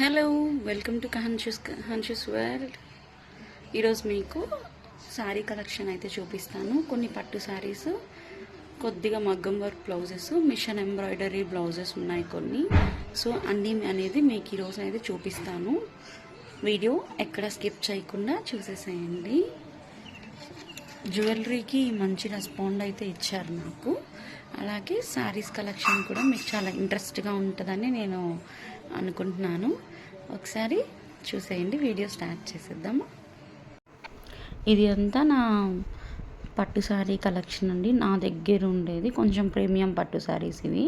Hello welcome to conscious conscious world ఈరోజు మీకు sari collection అయితే చూపిస్తాను. కొన్ని పట్టు శారీస్ కొద్దిగా మగ్గం work blouses machine embroidery blouses ఉన్నాయి కొన్ని. సో అన్నీ అనేది మీకు ఈరోజు అయితే చూపిస్తాను. వీడియో ఎక్కడ స్కిప్ చేయకుండా చూసేసేయండి. జ్యువెలరీకి మంచి రెస్పాండ్ అయితే ఇచ్చారు నాకు. అలాగే శారీస్ కలెక్షన్ కూడా మీకు చాలా ఇంట్రెస్ట్గా ఉంటుందని నేను అనుకుంటున్నాను. ఒకసారి చూసేయండి వీడియో స్టార్ట్ చేసేద్దాము. ఇది అంతా నా పట్టు శారీ కలెక్షన్ అండి. నా దగ్గర ఉండేది కొంచెం ప్రీమియం పట్టు శారీస్ ఇవి.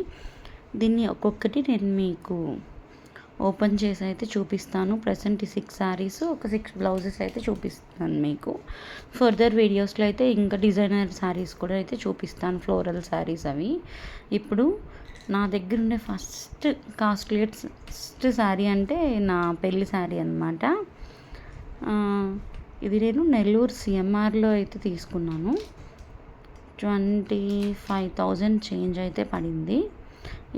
దీన్ని ఒక్కొక్కటి నేను మీకు ఓపెన్ చేసి అయితే చూపిస్తాను. ప్రజెంట్ ఈ సిక్స్ శారీస్ ఒక సిక్స్ బ్లౌజెస్ అయితే చూపిస్తాను మీకు. ఫర్దర్ వీడియోస్లో అయితే ఇంకా డిజైనర్ శారీస్ కూడా అయితే చూపిస్తాను ఫ్లోరల్ శారీస్ అవి. ఇప్పుడు నా దగ్గర ఉండే ఫస్ట్ కాస్ట్లీస్ట్ శారీ అంటే నా పెళ్ళి శారీ అనమాట ఇది నేను నెల్లూరు సిఎంఆర్లో అయితే తీసుకున్నాను. ట్వంటీ ఫైవ్ థౌజండ్ చేంజ్ అయితే పడింది.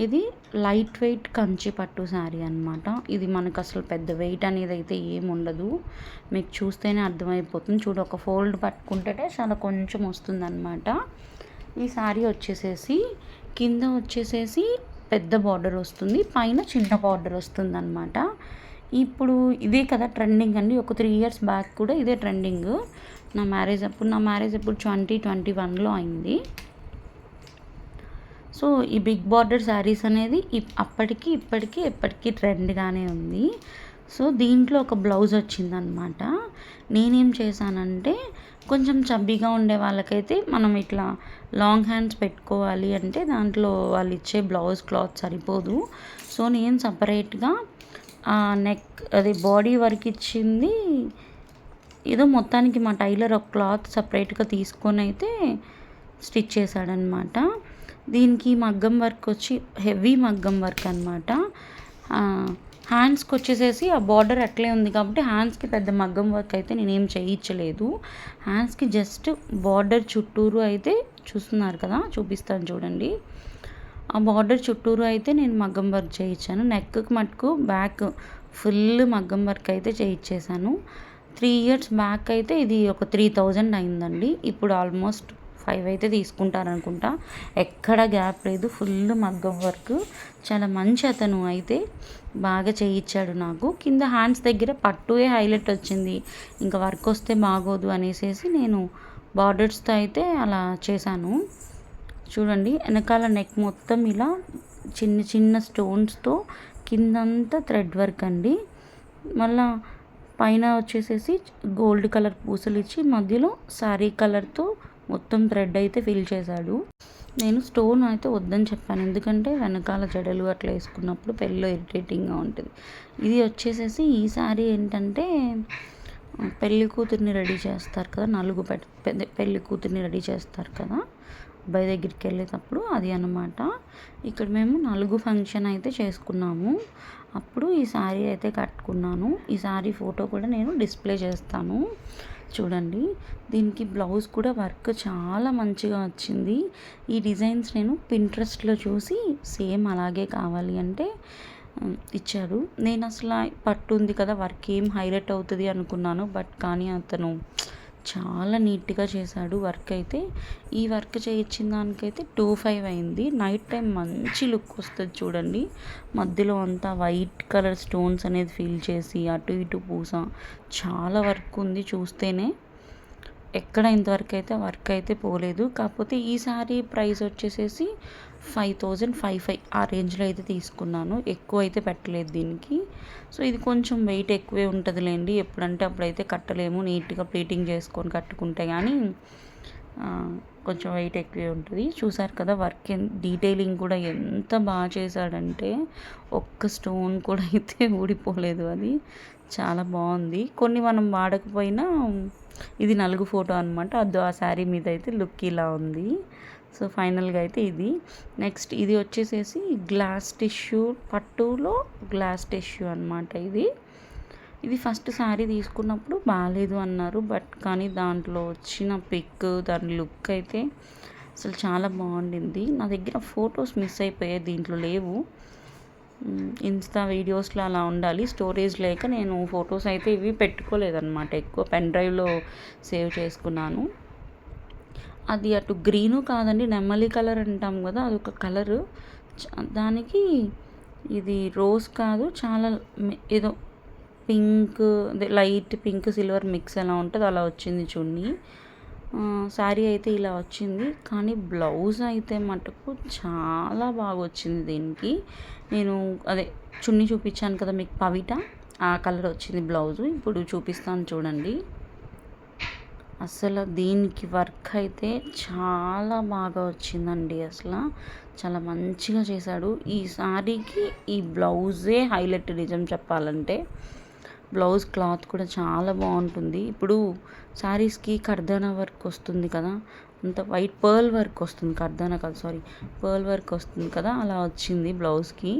ఇది లైట్ వెయిట్ కంచి పట్టు శారీ అనమాట ఇది మనకు అసలు పెద్ద వెయిట్ అనేది అయితే ఏమి ఉండదు. మీకు చూస్తేనే అర్థమైపోతుంది. చూడు ఒక ఫోల్డ్ పట్టుకుంటే చాలా కొంచెం వస్తుందన్నమాట. ఈ శారీ వచ్చేసేసి కింద వచ్చేసేసి పెద్ద బార్డర్ వస్తుంది పైన చిన్న బార్డర్ వస్తుంది అనమాట ఇప్పుడు ఇదే కదా ట్రెండింగ్ అండి ఒక త్రీ ఇయర్స్ బ్యాక్ కూడా ఇదే ట్రెండింగ్. నా మ్యారేజ్ అప్పుడు నా మ్యారేజ్ అప్పుడు ట్వంటీ ట్వంటీ వన్లో అయింది. సో ఈ బిగ్ బార్డర్ శారీస్ అనేది అప్పటికి ఇప్పటికీ ఎప్పటికీ ట్రెండ్గానే ఉంది. సో దీంట్లో ఒక బ్లౌజ్ వచ్చిందనమాట నేనేం చేశానంటే కొంచెం చబ్బీగా ఉండే వాళ్ళకైతే మనం ఇట్లా లాంగ్ హ్యాండ్స్ పెట్టుకోవాలి అంటే దాంట్లో వాళ్ళు ఇచ్చే బ్లౌజ్ క్లాత్ సరిపోదు. సో నేను సపరేట్గా నెక్ అది బాడీ వర్క్ ఇచ్చింది. ఏదో మొత్తానికి మా టైలర్ ఒక క్లాత్ సపరేట్గా తీసుకొని అయితే స్టిచ్ చేశాడనమాట దీనికి మగ్గం వర్క్ వచ్చి హెవీ మగ్గం వర్క్ అనమాట హ్యాండ్స్కి వచ్చేసేసి ఆ బార్డర్ అట్లే ఉంది కాబట్టి హ్యాండ్స్కి పెద్ద మగ్గం వర్క్ అయితే నేనేం చేయించలేదు. హ్యాండ్స్కి జస్ట్ బార్డర్ చుట్టూరు అయితే చూస్తున్నారు కదా చూపిస్తాను చూడండి. ఆ బార్డర్ చుట్టూరు అయితే నేను మగ్గం వర్క్ చేయించాను. నెక్కి మటుకు బ్యాక్ ఫుల్ మగ్గం వర్క్ అయితే చేయించేశాను. త్రీ ఇయర్స్ బ్యాక్ అయితే ఇది ఒక త్రీ థౌజండ్ అయిందండి. ఇప్పుడు ఆల్మోస్ట్ ఫైవ్ అయితే తీసుకుంటారనుకుంటా. ఎక్కడ గ్యాప్ లేదు ఫుల్ మగ్గం వర్క్. చాలా మంచి అతను అయితే బాగా చేయించాడు నాకు. కింద హ్యాండ్స్ దగ్గర పట్టువే హైలైట్ వచ్చింది. ఇంకా వర్క్ వస్తే బాగోదు అనేసి నేను బార్డర్స్తో అయితే అలా చేశాను. చూడండి వెనకాల నెక్ మొత్తం ఇలా చిన్న చిన్న స్టోన్స్తో కిందంతా థ్రెడ్ వర్క్ అండి. మళ్ళా పైన వచ్చేసేసి గోల్డ్ కలర్ పూసలు ఇచ్చి మధ్యలో శారీ కలర్తో మొత్తం థ్రెడ్ అయితే ఫిల్ చేశాడు. నేను స్టోన్ అయితే వద్దని చెప్పాను. ఎందుకంటే వెనకాల జడలు అట్లా వేసుకున్నప్పుడు పెళ్ళిలో ఇరిటేటింగ్గా ఉంటుంది. ఇది వచ్చేసేసి ఈ సారీ ఏంటంటే పెళ్ళి కూతుర్ని రెడీ చేస్తారు కదా నలుగు పెద్ద పెళ్ళి కూతుర్ని రెడీ చేస్తారు కదా అబ్బాయి దగ్గరికి వెళ్ళేటప్పుడు అది అనమాట ఇక్కడ మేము నలుగు ఫంక్షన్ అయితే చేసుకున్నాము. అప్పుడు ఈ శారీ అయితే కట్టుకున్నాను. ఈ శారీ ఫోటో కూడా నేను డిస్ప్లే చేస్తాను. చూడండి. దీనికి బ్లౌజ్ కూడా వర్క్ చాలా మంచిగా వచ్చింది. ఈ డిజైన్స్ నేను పింట్రెస్ట్లో చూసి సేమ్ అలాగే కావాలి అంటే ఇచ్చాడు నేను అసలు పట్టు ఉంది కదా వర్క్ ఏం హైలైట్ అవుతుంది అనుకున్నాను. బట్ కానీ అతను చాలా నీట్గా చేశాడు వర్క్ అయితే. ఈ వర్క్ చేయించిన దానికైతే టూ ఫైవ్ అయింది. నైట్ టైం మంచి లుక్ వస్తుంది చూడండి. మధ్యలో అంతా వైట్ కలర్ స్టోన్స్ అనేది ఫీల్ చేసి అటు ఇటు పూస. చాలా వర్క్ ఉంది చూస్తేనే. ఎక్కడ ఇంతవరకు అయితే వర్క్ అయితే పోలేదు. కాకపోతే ఈసారి ప్రైస్ వచ్చేసేసి ఫైవ్ థౌజండ్ ఫైవ్ ఫైవ్ ఆ రేంజ్లో అయితే తీసుకున్నాను. ఎక్కువ అయితే పెట్టలేదు దీనికి. సో ఇది కొంచెం వెయిట్ ఎక్కువే ఉంటుందిలేండి. ఎప్పుడంటే అప్పుడైతే కట్టలేము. నీట్గా ప్లేటింగ్ చేసుకొని కట్టుకుంటే కానీ కొంచెం వెయిట్ ఎక్కువే ఉంటుంది. చూసారు కదా వర్క్ డీటెయిలింగ్ కూడా ఎంత బాగా చేశాడంటే ఒక్క స్టోన్ కూడా అయితే ఊడిపోలేదు అది. చాలా బాగుంది. కొన్ని మనం వాడకపోయినా ఇది నలుగు ఫోటో అనమాట అద్దు ఆ శారీ మీద అయితే లుక్ ఇలా ఉంది. సో ఫైనల్గా అయితే ఇది. నెక్స్ట్ ఇది వచ్చేసేసి గ్లాస్ టిష్యూ పట్టులో గ్లాస్ టిష్యూ అనమాట ఇది. ఇది ఫస్ట్ శారీ తీసుకున్నప్పుడు బాగాలేదు అన్నారు. బట్ కానీ దాంట్లో వచ్చిన పిక్ దాని లుక్ అయితే అసలు చాలా బాగుండింది. నా దగ్గర ఫొటోస్ మిస్ అయిపోయాయి దీంట్లో లేవు. ఇన్స్టా వీడియోస్లో అలా ఉండాలి. స్టోరేజ్ లేక నేను ఫొటోస్ అయితే ఇవి పెట్టుకోలేదన్నమాట. ఎక్కువ పెన్ డ్రైవ్లో సేవ్ చేసుకున్నాను. అది అటు గ్రీను కాదండి నెమ్మలి కలర్ అంటాం కదా అదొక కలరు. చ- దానికి ఇది రోజ్ కాదు చాలా ఏదో pink light pink silver mix ఎలా ఉంటుందో అలా వచ్చింది చున్నీ శారీ అయితే ఇలా వచ్చింది. కానీ బ్లౌజ్ అయితే మటుకు చాలా బాగా వచ్చింది దీనికి. నేను అదే చున్నీ చూపించాను కదా మీకు పవిట ఆ కలర్ వచ్చింది బ్లౌజ్. ఇప్పుడు చూపిస్తాను చూడండి. అసలు దీనికి వర్క్ అయితే చాలా బాగా వచ్చిందండి అసలు. చాలా మంచిగా చేశాడు. ఈ శారీకి ఈ బ్లౌజే హైలైట్ నిజం చెప్పాలంటే. బ్లౌజ్ క్లాత్ కూడా చాలా బాగుంటుంది. ఇప్పుడు శారీస్కి కర్దానా వర్క్ వస్తుంది కదా? అంత వైట్ పర్ల్ వర్క్ వస్తుంది కర్దానా కాదు సారీ పర్ల్ వర్క్ వస్తుంది కదా? అలా వచ్చింది బ్లౌజ్కి.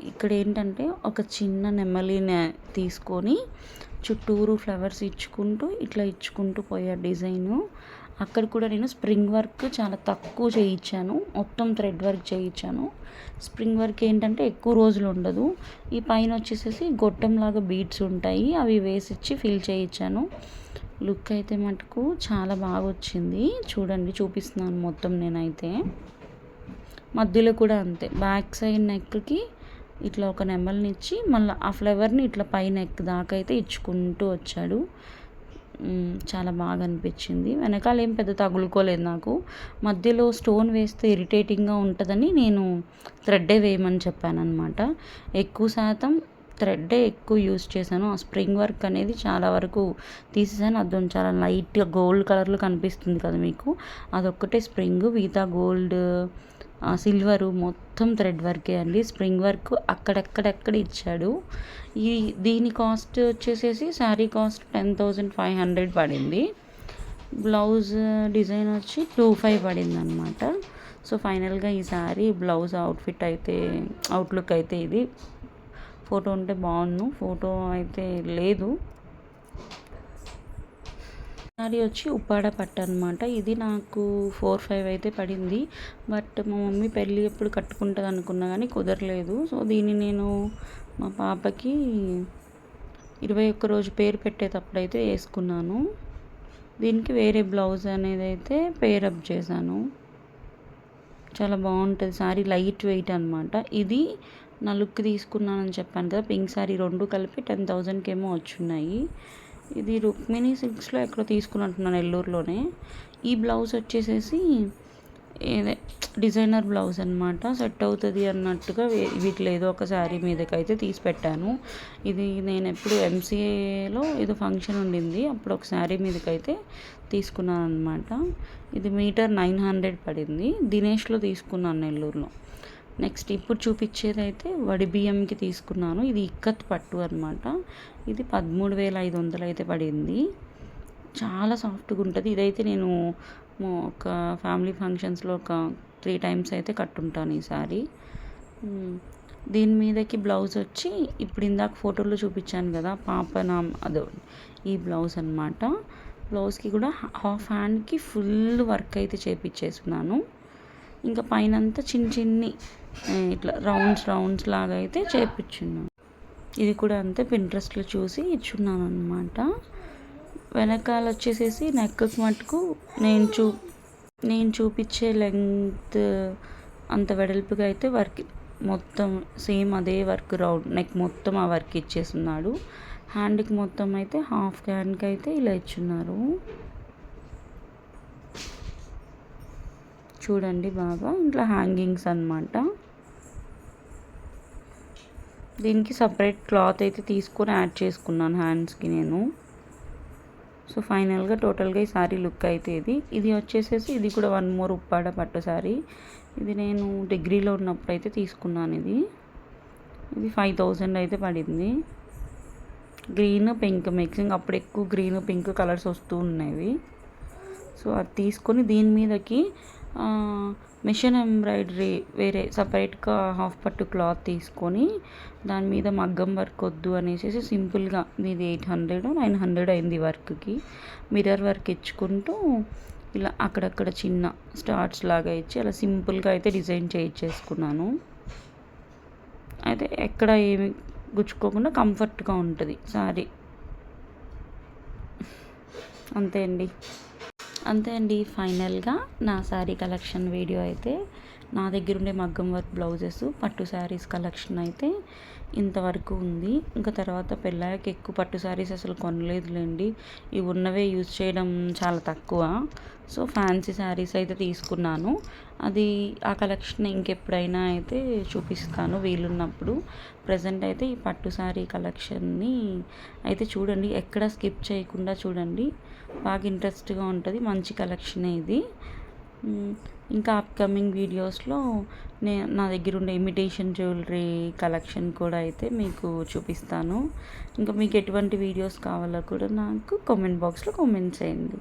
ఇక్కడ ఏంటంటే ఒక చిన్న నెమ్మలిని తీసుకొని చుట్టూరు ఫ్లవర్స్ ఇచ్చుకుంటూ ఇట్లా ఇచ్చుకుంటూ పోయే డిజైను. అక్కడ కూడా నేను స్ప్రింగ్ వర్క్ చాలా తక్కువ చేయించాను. మొత్తం థ్రెడ్ వర్క్ చేయించాను. స్ప్రింగ్ వర్క్ ఏంటంటే ఎక్కువ రోజులు ఉండదు. ఈ పైన వచ్చేసేసి గొట్టంలాగా బీడ్స్ ఉంటాయి. అవి వేసిచ్చి ఫిల్ చేయించాను. లుక్ అయితే మటుకు చాలా బాగా వచ్చింది. చూడండి చూపిస్తున్నాను మొత్తం నేనైతే. మధ్యలో కూడా అంతే. బ్యాక్ సైడ్ నెక్కి ఇట్లా ఒక నెమల్ని ఇచ్చి మళ్ళీ ఆ ఫ్లవర్ని ఇట్లా పై నెక్ దాకా అయితే ఇచ్చుకుంటూ వచ్చాడు. చాలా బాగా అనిపించింది. వెనకాల ఏం పెద్ద తగులుకోలేదు నాకు. మధ్యలో స్టోన్ వేస్తే ఇరిటేటింగ్గా ఉంటుందని నేను థ్రెడ్డే వేయమని చెప్పానమాట ఎక్కువ శాతం థ్రెడ్డే ఎక్కువ యూస్ చేశాను. ఆ స్ప్రింగ్ వర్క్ అనేది చాలా వరకు తీసేసాను. అది చాలా లైట్గా గోల్డ్ కలర్లో కనిపిస్తుంది కదా మీకు. అదొక్కటే స్ప్రింగ్. మిగతా గోల్డ్ సిల్వరు మొత్తం థ్రెడ్ వర్కే అండి. స్ప్రింగ్ వర్క్ అక్కడెక్కడెక్కడ ఇచ్చాడు. ఈ దీని కాస్ట్ వచ్చేసేసి sari cost ten thousand five hundred పడింది. బ్లౌజ్ డిజైన్ వచ్చి టూ ఫైవ్ పడింది అనమాట సో ఫైనల్గా ఈ శారీ బ్లౌజ్ అవుట్ఫిట్ అయితే అవుట్లుక్ అయితే ఇది. ఫోటో ఉంటే బాగుండు. ఫోటో అయితే లేదు. శారీ వచ్చి ఉప్పాడ పట్టు అనమాట ఇది నాకు ఫోర్ ఫైవ్ అయితే పడింది. బట్ మా మమ్మీ పెళ్ళి ఎప్పుడు కట్టుకుంటుంది అనుకున్నా కానీ కుదరలేదు. సో దీన్ని నేను మా పాపకి ఇరవై ఒక్క రోజు పేరు పెట్టేటప్పుడైతే వేసుకున్నాను. దీనికి వేరే బ్లౌజ్ అనేది అయితే పేరప్ చేశాను. చాలా బాగుంటుంది. శారీ లైట్ వెయిట్ అనమాట ఇది నా లుక్ తీసుకున్నానని చెప్పాను కదా పింక్ శారీ రెండు కలిపి టెన్ థౌజండ్కి ఏమో వచ్చున్నాయి. ఇది రుక్మిణి సిల్క్స్లో ఎక్కడో తీసుకున్నట్టున్నాను నెల్లూరులోనే. ఈ బ్లౌజ్ వచ్చేసేసి ఏదే డిజైనర్ బ్లౌజ్ అనమాట సెట్ అవుతుంది అన్నట్టుగా వీటిలో ఏదో ఒక శారీ మీదకైతే తీసి పెట్టాను. ఇది నేను ఎప్పుడు ఎంసీఏలో ఏదో ఫంక్షన్ ఉండింది. అప్పుడు ఒక శారీ మీదకైతే తీసుకున్నాను అనమాట ఇది మీటర్ నైన్ హండ్రెడ్ పడింది. దినేష్లో తీసుకున్నాను నెల్లూరులో. నెక్స్ట్ ఇప్పుడు చూపించేది అయితే వడి బియ్యంకి తీసుకున్నాను. ఇది ఇక్కత్ పట్టు అనమాట ఇది పదమూడు వేల ఐదు వందలు అయితే పడింది. చాలా సాఫ్ట్గా ఉంటుంది. ఇదైతే నేను ఒక ఫ్యామిలీ ఫంక్షన్స్లో ఒక త్రీ టైమ్స్ అయితే కట్టుంటాను ఈ సారీ దీని మీదకి బ్లౌజ్ వచ్చి ఇప్పుడు ఇందాక ఫోటోలో చూపించాను కదా పాప నా అదో ఈ బ్లౌజ్ అనమాట బ్లౌజ్కి కూడా హాఫ్ హ్యాండ్కి ఫుల్ వర్క్ అయితే చేపించేస్తున్నాను ఇంకా పైన అంతా చిన్న చిన్ని ఇట్లా రౌండ్స్ రౌండ్స్ లాగా అయితే చేపించున్నాను. ఇది కూడా అంతే పింట్రెస్ట్లో చూసి ఇచ్చున్నాను అనమాట వెనకాల వచ్చేసేసి నెక్కి మటుకు నేను చూ నేను చూపించే లెంగ్త్ అంత వెడల్పుగా అయితే వర్క్ మొత్తం సేమ్ అదే వర్క్ రౌండ్ నెక్ మొత్తం ఆ వర్క్ ఇచ్చేస్తున్నాడు. హ్యాండ్కి మొత్తం అయితే హాఫ్ హ్యాండ్కి అయితే ఇలా ఇచ్చున్నారు. చూడండి బాగా ఇట్లా హ్యాంగింగ్స్ అన్నమాట. దీనికి సపరేట్ క్లాత్ అయితే తీసుకొని యాడ్ చేసుకున్నాను హ్యాండ్స్కి నేను. సో ఫైనల్గా టోటల్గా ఈ సారీ లుక్ అయితే ఇది. ఇది వచ్చేసేసి ఇది కూడా వన్ మోర్ ఉప్పాడ పట్టు సారీ ఇది నేను డిగ్రీలో ఉన్నప్పుడు అయితే తీసుకున్నాను ఇది. ఇది ఫైవ్ థౌజండ్ అయితే పడింది. గ్రీన్ పింక్ మిక్సింగ్ అప్పుడు ఎక్కువ గ్రీన్ పింక్ కలర్స్ వస్తూ ఉన్నాయి సో అది తీసుకొని దీని మీదకి మిషన్ ఎంబ్రాయిడరీ వేరే సపరేట్గా హాఫ్ పట్టు క్లాత్ తీసుకొని దాని మీద మగ్గం వర్క్ వద్దు అనేసి సింపుల్గా మీది ఎయిట్ హండ్రెడ్ నైన్ హండ్రెడ్ అయింది వర్క్కి. మిర్రర్ వర్క్ ఇచ్చుకుంటూ ఇలా అక్కడక్కడ చిన్న స్టార్ట్స్ లాగా ఇచ్చి అలా సింపుల్గా అయితే డిజైన్ చేయించేసుకున్నాను. అయితే ఎక్కడ ఏమి గుచ్చుకోకుండా కంఫర్ట్గా ఉంటుంది సారీ. అంతే అండి. అంతే అండి ఫైనల్గా నా శారీ కలెక్షన్ వీడియో అయితే నా దగ్గర ఉండే మగ్గం వర్క్ బ్లౌజెస్ పట్టు శారీస్ కలెక్షన్ అయితే ఇంతవరకు ఉంది. ఇంకా తర్వాత పెళ్ళాక ఎక్కువ పట్టు శారీస్ అసలు కొనలేదులేండి. ఇవి ఉన్నవే యూజ్ చేయడం చాలా తక్కువ. సో ఫ్యాన్సీ శారీస్ అయితే తీసుకున్నాను. అది ఆ కలెక్షన్ ఇంకెప్పుడైనా అయితే చూపిస్తాను వీలున్నప్పుడు. ప్రజెంట్ అయితే ఈ పట్టు శారీ కలెక్షన్ని అయితే చూడండి. ఎక్కడ స్కిప్ చేయకుండా చూడండి. బాగా ఇంట్రెస్ట్గా ఉంటుంది. మంచి కలెక్షన్ ఇది. ఇంకా అప్కమింగ్ వీడియోస్లో నే నా దగ్గర ఉండే ఇమిటేషన్ జ్యువెలరీ కలెక్షన్ కూడా అయితే మీకు చూపిస్తాను. ఇంకా మీకు ఎటువంటి వీడియోస్ కావాలో కూడా నాకు కామెంట్ బాక్స్లో కామెంట్ చేయండి.